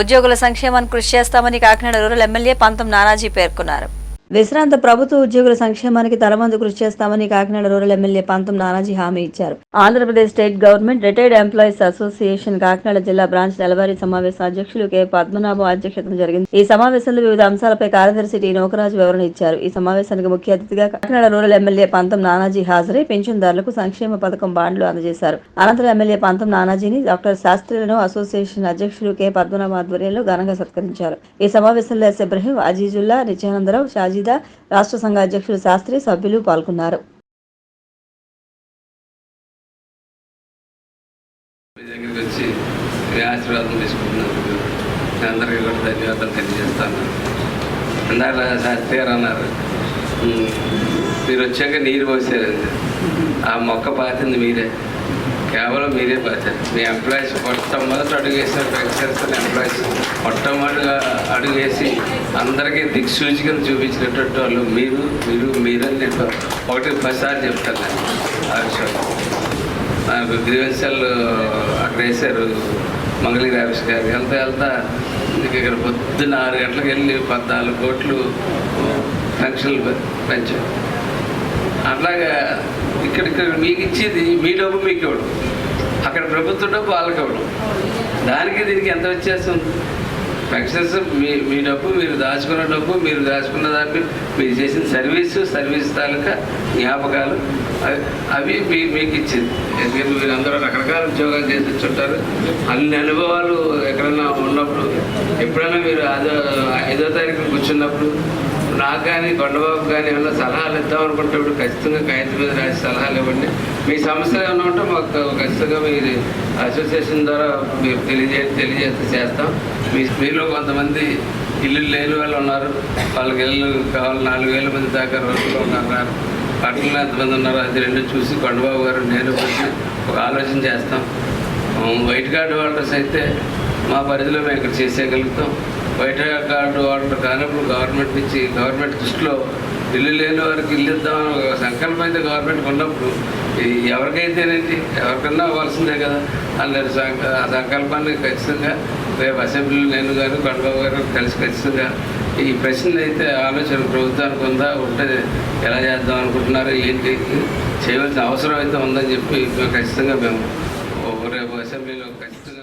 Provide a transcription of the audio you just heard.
ఉద్యోగుల సంక్షేమానికి కృషి చేస్తామని కాకినాడ రూరల్ ఎమ్మెల్యే పంతం నానాజీ పేర్కొన్నారు. విశ్రాంత ప్రభుత్వ ఉద్యోగుల సంక్షేమానికి తలవంతు కృషి చేస్తామని కాకినాడ రూరల్ ఎమ్మెల్యే పంతం నానాజీ హామీ ఇచ్చారు. Andhra Pradesh state government retired employees association Kakinada జిల్లా బ్రాంచ్ నెలవారీ సమావేశం అధ్యక్షులు కె. పద్మనాభం అధ్యక్షతన జరిగింది. ఈ సమావేశంలో వివిధ అంశాలపై కార్యదర్శి టి. నోకరాజు వివరణ ఇచ్చారు. ఈ సమావేశానికి ముఖ్య అతిథిగా కాకినాడ రూరల్ ఎమ్మెల్యే పంతం నానాజీ హాజరై పింఛన్దారులకు సంక్షేమ పథకం బాండ్లు అందజేశారు. అనంతరం ఎమ్మెల్యే పంతం నానాజీని డాక్టర్ శాస్త్రులను అసోసియేషన్ అధ్యక్షులు కె. పద్మనాభ ఆధ్వర్యంలో ఘనంగా సత్కరించారు. ఈ సమావేశంలో ఎస్. ఇబ్రహీం అజీజుల్లా నిత్యానందరావు షాజీదా రాష్ట్ర సంఘ అధ్యక్షులు శాస్త్రి సభ్యులు పాల్గొన్నారు. ఆశీర్వాదం అందరికీ కూడా ధన్యవాదాలు తెలియజేస్తాను. ఇందాక శాస్త్రి గారు అన్నారు. మీరు వచ్చాక నీరు పోసారండి ఆ మొక్క పాతింది మీరే. కేవలం మీరే పాతారు. మీ ఎంప్లాయీస్ మొట్టమొదటి అడుగు వేసిన ఫ్రెక్చర్స్ ఎంప్లాయీస్ మొట్టమొదటిగా అడుగేసి అందరికీ దిక్సూచికలు చూపించినటువంటి వాళ్ళు మీరు మీరు మీరని నేను ఒకటి పదిసార్లు చెప్తాను ఆ విషయం. గ్రీవెన్సల్ అక్కడ వేశారు మంగళగిరి ఆఫీస్ గారు. వెళ్తా వెళ్తా ఇంక ఇక్కడ పొద్దున్న ఆరు గంటలకు వెళ్ళి పద్నాలుగు కోట్లు పెన్షన్లు పె- పెంచాం. అట్లాగా ఇక్కడ ఇక్కడ మీకు ఇచ్చేది మీ డబ్బు మీకు ఇవ్వడం అక్కడ ప్రభుత్వ డబ్బు వాళ్ళకి ఇవ్వడం దానికి దీనికి ఎంత వ్యత్యాసం? పెన్షన్స్ మీ మీ డబ్బు మీరు దాచుకున్న డబ్బు మీరు దాచుకున్న దాన్ని మీరు చేసిన సర్వీసు సర్వీస్ తాలూకా జ్ఞాపకాలు అవి- అవి మీ మీకు ఇచ్చింది. ఎందుకంటే మీరు అందరూ రకరకాల ఉద్యోగాలు చేసి వచ్చుంటారు. అన్ని అనుభవాలు ఎక్కడైనా ఉన్నప్పుడు ఎప్పుడైనా మీరు అదో ఐదో తారీఖు కూర్చున్నప్పుడు నాకు కానీ కొండబాబు కానీ ఏమైనా సలహాలు ఇద్దాం అనుకుంటప్పుడు ఖచ్చితంగా కాగితం మీద రాసి సలహాలు ఇవ్వండి. మీ సమస్యలు ఏమైనా ఉంటే మాకు ఖచ్చితంగా మీరు అసోసియేషన్ ద్వారా మీరు తెలియజే తెలియజేస్తే చేస్తాం. మీ మీలో కొంతమంది ఇల్లు లేని వాళ్ళు ఉన్నారు. వాళ్ళకి ఇల్లు కావాలి నాలుగు వేల మంది దాకా రోజులు ఉన్నారు. పట్టణంలో ఎంతమంది ఉన్నారు అది రెండు చూసి కొండబాబు గారు నేను వచ్చి ఒక ఆలోచన చేస్తాం. వైట్ కార్డు హోల్డర్స్ అయితే మా పరిధిలో మేము ఇక్కడ చేసేయగలుగుతాం. వైట్ కార్డు హోల్డర్ కానప్పుడు గవర్నమెంట్ నుంచి గవర్నమెంట్ దృష్టిలో ఇల్లు లేని వారికి ఇల్లు ఇద్దామని ఒక సంకల్పం అయితే గవర్నమెంట్ ఉన్నప్పుడు ఎవరికైతేనేంటి? ఎవరికన్నా అవ్వాల్సిందే కదా. అలాంటి సంక- ఆ సంకల్పాన్ని ఖచ్చితంగా రేపు అసెంబ్లీలో నేను గారు కడబాబు గారు కలిసి ఖచ్చితంగా ఈ ప్రశ్న అయితే ఆలోచన ప్రభుత్వానికి ఉందా ఉంటే ఎలా చేద్దాం అనుకుంటున్నారు ఏంటి? చేయవలసిన అవసరం అయితే ఉందని చెప్పి ఖచ్చితంగా మేము రేపు అసెంబ్లీలో ఖచ్చితంగా